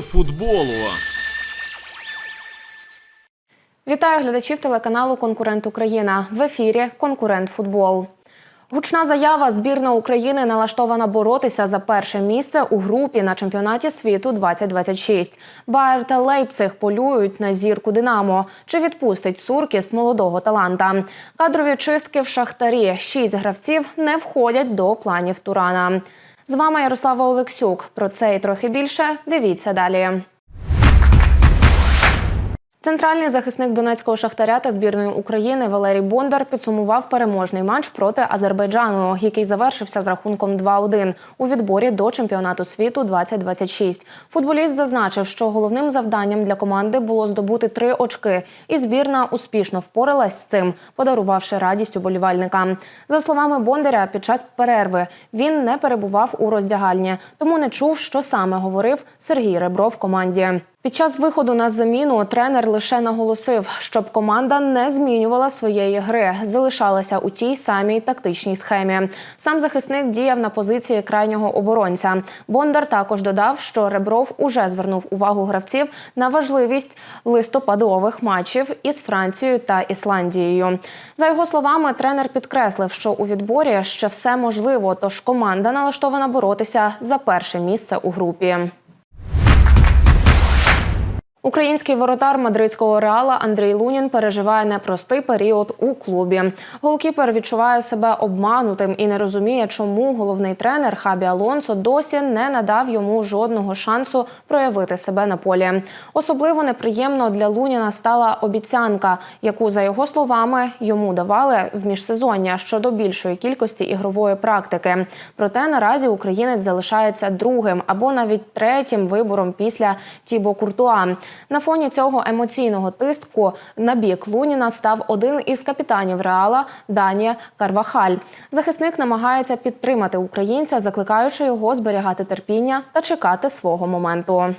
Футболу. Вітаю глядачів телеканалу Конкурент Україна в ефірі Конкурент Футбол. Гучна заява збірна України налаштована боротися за перше місце у групі на чемпіонаті світу 2026. Байер та Лейпциг полюють на зірку Динамо. Чи відпустить Суркіс молодого таланта? Кадрові чистки в шахтарі. Шість гравців не входять до планів Турана. З вами Ярослава Олексюк. Про це і трохи більше. Дивіться далі. Центральний захисник донецького шахтаря та збірної України Валерій Бондар підсумував переможний матч проти Азербайджану, який завершився з рахунком 2-1 у відборі до чемпіонату світу 2026. Футболіст зазначив, що головним завданням для команди було здобути три очки, і збірна успішно впоралась з цим, подарувавши радість уболівальникам. За словами Бондаря, під час перерви він не перебував у роздягальні, тому не чув, що саме говорив Сергій Ребро в команді. Під час виходу на заміну тренер лише наголосив, щоб команда не змінювала своєї гри, залишалася у тій самій тактичній схемі. Сам захисник діяв на позиції крайнього оборонця. Бондар також додав, що Ребров уже звернув увагу гравців на важливість листопадових матчів із Францією та Ісландією. За його словами, тренер підкреслив, що у відборі ще все можливо, тож команда налаштована боротися за перше місце у групі. Український воротар мадридського реала Андрій Лунін переживає непростий період у клубі. Голкіпер відчуває себе обманутим і не розуміє, чому головний тренер Хабі Алонсо досі не надав йому жодного шансу проявити себе на полі. Особливо неприємно для Луніна стала обіцянка, яку за його словами йому давали в міжсезоння щодо більшої кількості ігрової практики. Проте наразі українець залишається другим або навіть третім вибором після Тібо Куртуа. На фоні цього емоційного тиску на бік Луніна став один із капітанів Реала Данія Карвахаль. Захисник намагається підтримати українця, закликаючи його зберігати терпіння та чекати свого моменту.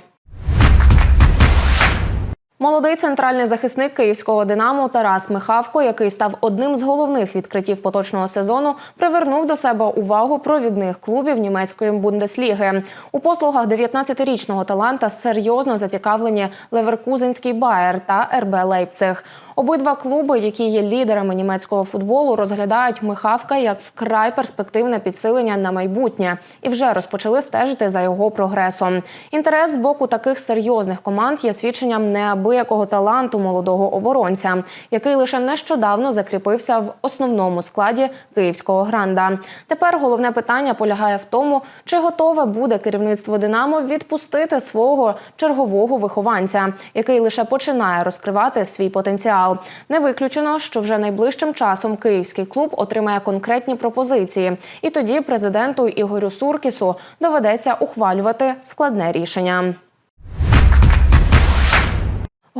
Молодий центральний захисник київського Динамо Тарас Михавко, який став одним з головних відкриттів поточного сезону, привернув до себе увагу провідних клубів німецької бундесліги. У послугах 19-річного таланта серйозно зацікавлені Леверкузенський Байер та РБ Лейпциг. Обидва клуби, які є лідерами німецького футболу, розглядають Михавка як вкрай перспективне підсилення на майбутнє і вже розпочали стежити за його прогресом. Інтерес з боку таких серйозних команд є свідченням неабиякого таланту молодого оборонця, який лише нещодавно закріпився в основному складі київського гранда. Тепер головне питання полягає в тому, чи готове буде керівництво Динамо відпустити свого чергового вихованця, який лише починає розкривати свій потенціал. Не виключено, що вже найближчим часом київський клуб отримає конкретні пропозиції, і тоді президенту Ігорю Суркісу доведеться ухвалювати складне рішення.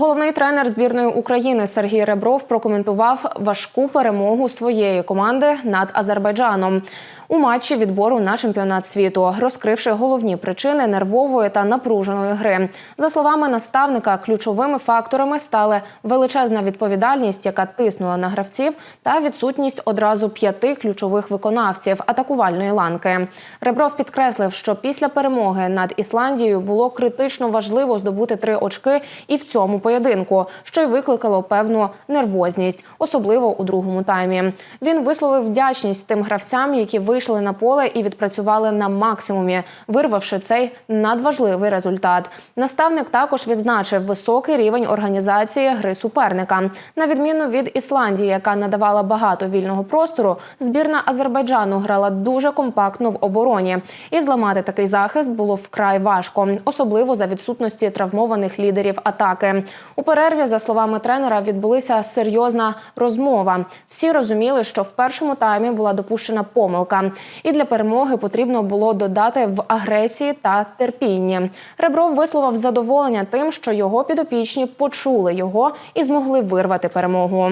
Головний тренер збірної України Сергій Ребров прокоментував важку перемогу своєї команди над Азербайджаном у матчі відбору на чемпіонат світу, розкривши головні причини нервової та напруженої гри. За словами наставника, ключовими факторами стали величезна відповідальність, яка тиснула на гравців, та відсутність одразу п'яти ключових виконавців атакувальної ланки. Ребров підкреслив, що після перемоги над Ісландією було критично важливо здобути три очки і в цьому поєдинку, що й викликало певну нервозність, особливо у другому таймі. Він висловив вдячність тим гравцям, які вийшли на поле і відпрацювали на максимумі, вирвавши цей надважливий результат. Наставник також відзначив високий рівень організації гри суперника. На відміну від Ісландії, яка надавала багато вільного простору, збірна Азербайджану грала дуже компактно в обороні, і зламати такий захист було вкрай важко, особливо за відсутності травмованих лідерів атаки. У перерві, за словами тренера, відбулася серйозна розмова. Всі розуміли, що в першому таймі була допущена помилка, і для перемоги потрібно було додати в агресії та терпінні. Ребров висловив задоволення тим, що його підопічні почули його і змогли вирвати перемогу.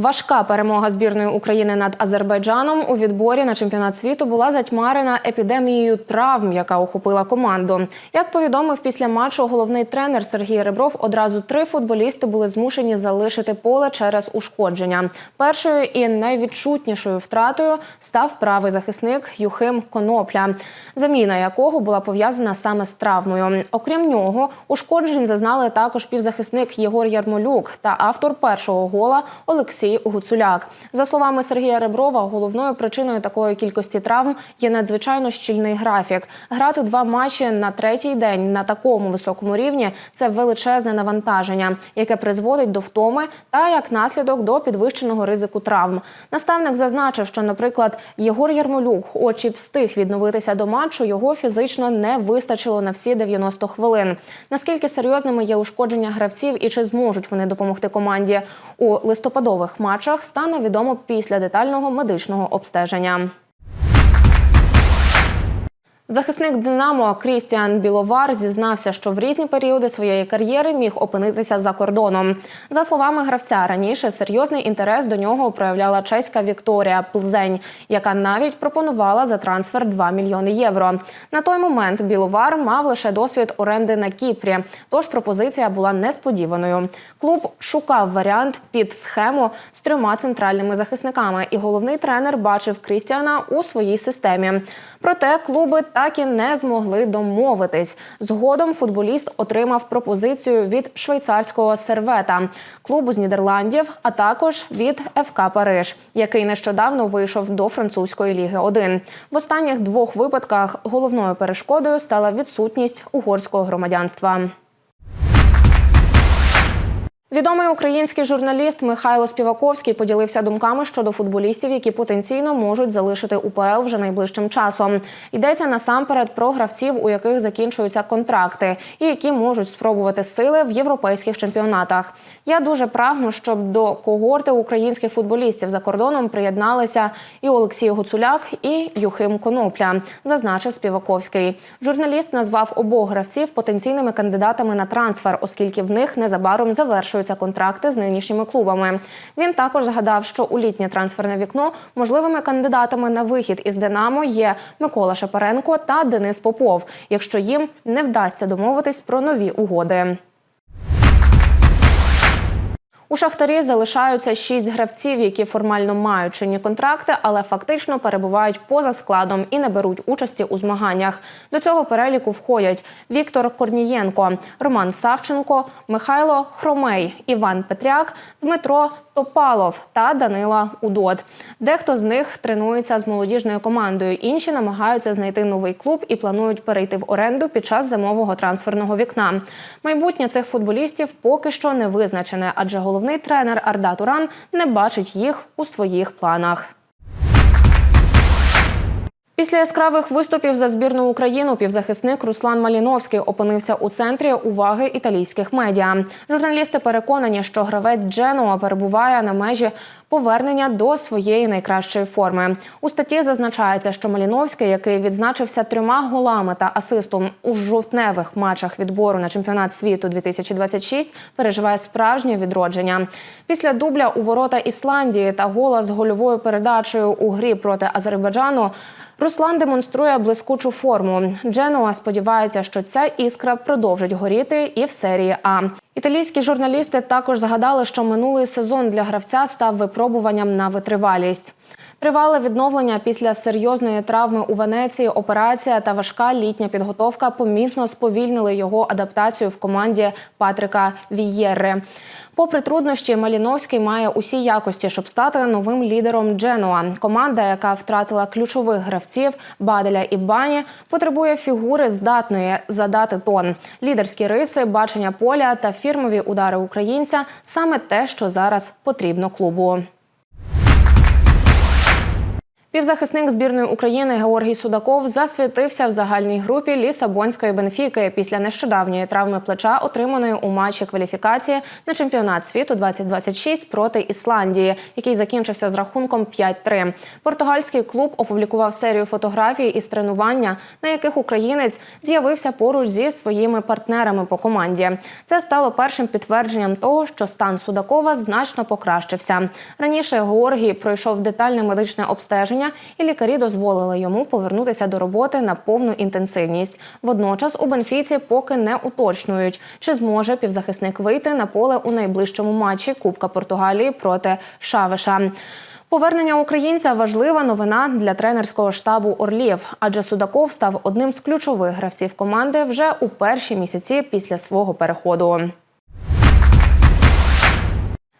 Важка перемога збірної України над Азербайджаном у відборі на чемпіонат світу була затьмарена епідемією травм, яка охопила команду. Як повідомив після матчу головний тренер Сергій Ребров, одразу три футболісти були змушені залишити поле через ушкодження. Першою і найвідчутнішою втратою став правий захисник Юхим Конопля, заміна якого була пов'язана саме з травмою. Окрім нього, ушкоджень зазнали також півзахисник Єгор Ярмолюк та автор першого гола Олексій. Гуцуляк. За словами Сергія Реброва, головною причиною такої кількості травм є надзвичайно щільний графік. Грати два матчі на третій день на такому високому рівні це величезне навантаження, яке призводить до втоми та як наслідок до підвищеного ризику травм. Наставник зазначив, що, наприклад, Єгор Ярмолюк, хоч встиг відновитися до матчу, його фізично не вистачило на всі 90 хвилин. Наскільки серйозними є ушкодження гравців і чи зможуть вони допомогти команді у листопадових матчах стане відомо після детального медичного обстеження. Захисник Динамо Крістіан Біловар зізнався, що в різні періоди своєї кар'єри міг опинитися за кордоном. За словами гравця, раніше серйозний інтерес до нього проявляла чеська Вікторія Плзень, яка навіть пропонувала за трансфер 2 мільйони євро. На той момент Біловар мав лише досвід оренди на Кіпрі, тож пропозиція була несподіваною. Клуб шукав варіант під схему з трьома центральними захисниками, і головний тренер бачив Крістіана у своїй системі. Проте клуби так і не змогли домовитись. Згодом футболіст отримав пропозицію від швейцарського сервета клубу з Нідерландів, а також від ФК Париж, який нещодавно вийшов до французької ліги 1 В останніх двох випадках головною перешкодою стала відсутність угорського громадянства. Відомий український журналіст Михайло Співаковський поділився думками щодо футболістів, які потенційно можуть залишити УПЛ вже найближчим часом. Йдеться насамперед про гравців, у яких закінчуються контракти, і які можуть спробувати сили в європейських чемпіонатах. Я дуже прагну, щоб до когорти українських футболістів за кордоном приєдналися і Олексій Гуцуляк, і Юхим Конопля, зазначив Співаковський. Журналіст назвав обох гравців потенційними кандидатами на трансфер, оскільки в них незабаром завершують завершуються контракти з нинішніми клубами. Він також згадав, що у літнє трансферне вікно можливими кандидатами на вихід із Динамо є Микола Шапаренко та Денис Попов, якщо їм не вдасться домовитись про нові угоди. У шахтарі залишаються шість гравців, які формально мають чинні контракти, але фактично перебувають поза складом і не беруть участі у змаганнях. До цього переліку входять Віктор Корнієнко, Роман Савченко, Михайло Хромей, Іван Петряк, Дмитро Топалов та Данила Удот. Дехто з них тренується з молодіжною командою. Інші намагаються знайти новий клуб і планують перейти в оренду під час зимового трансферного вікна. Майбутнє цих футболістів поки що не визначене, адже головний тренер Арда Туран не бачить їх у своїх планах. Після яскравих виступів за збірну Україну півзахисник Руслан Маліновський опинився у центрі уваги італійських медіа. Журналісти переконані, що гравець Дженуа перебуває на межі повернення до своєї найкращої форми. У статті зазначається, що Маліновський, який відзначився трьома голами та асистом у жовтневих матчах відбору на чемпіонат світу 2026, переживає справжнє відродження. Після дубля у ворота Ісландії та гола з гольовою передачею у грі проти Азербайджану. Руслан демонструє блискучу форму. Дженуа сподівається, що ця іскра продовжить горіти і в серії А. Італійські журналісти також згадали, що минулий сезон для гравця став випробуванням на витривалість. Тривале відновлення після серйозної травми у Венеції, операція та важка літня підготовка помітно сповільнили його адаптацію в команді Патрика Вієрри. Попри труднощі, Маліновський має усі якості, щоб стати новим лідером Дженуа. Команда, яка втратила ключових гравців Баделя і Бані, потребує фігури здатної задати тон. Лідерські риси, бачення поля та фірмові удари українця саме те, що зараз потрібно клубу. Півзахисник збірної України Георгій Судаков засвітився в загальній групі Лісабонської Бенфіки після нещодавньої травми плеча, отриманої у матчі кваліфікації на чемпіонат світу 2026 проти Ісландії, який закінчився з рахунком 5-3. Португальський клуб опублікував серію фотографій із тренування, на яких українець з'явився поруч зі своїми партнерами по команді. Це стало першим підтвердженням того, що стан Судакова значно покращився. Раніше Георгій пройшов детальне медичне обстеження, і лікарі дозволили йому повернутися до роботи на повну інтенсивність. Водночас у Бенфіці поки не уточнюють, чи зможе півзахисник вийти на поле у найближчому матчі Кубка Португалії проти Шавиша. Повернення українця важлива новина для тренерського штабу Орлів, адже Судаков став одним з ключових гравців команди вже у перші місяці після свого переходу.